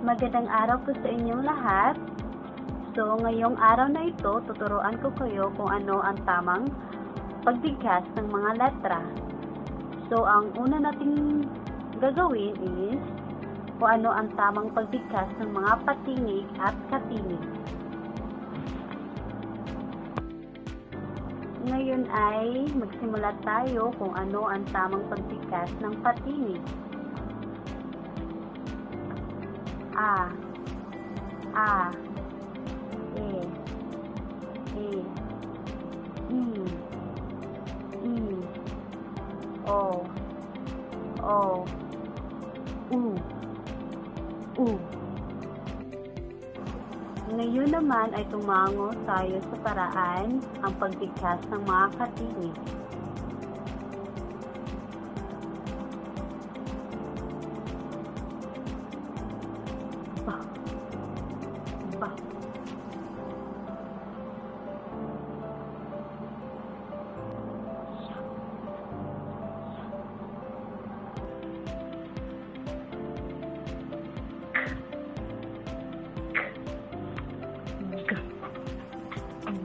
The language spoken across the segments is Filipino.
Magandang araw po sa inyong lahat. So, ngayong araw na ito, tuturuan ko kayo kung ano ang tamang pagbigkas ng mga letra. So, ang una nating gagawin is kung ano ang tamang pagbigkas ng mga patinig at katinig. Ngayon ay magsimula tayo kung ano ang tamang pagbigkas ng patinig. A. A. E. E. I. I. O. O. U. U. Ngayon naman ay tumango tayo sa paraan ang pagbigkas ng mga katinig.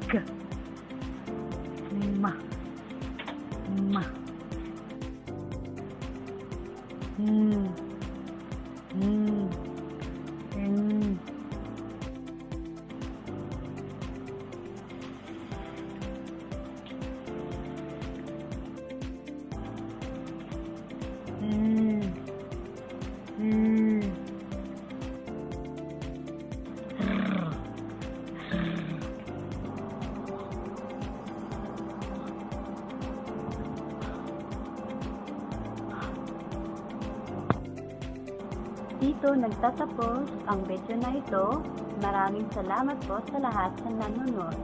rica. Uma. Uma. Hum. Dito nagtatapos ang video na ito. Maraming salamat po sa lahat sa nanonood.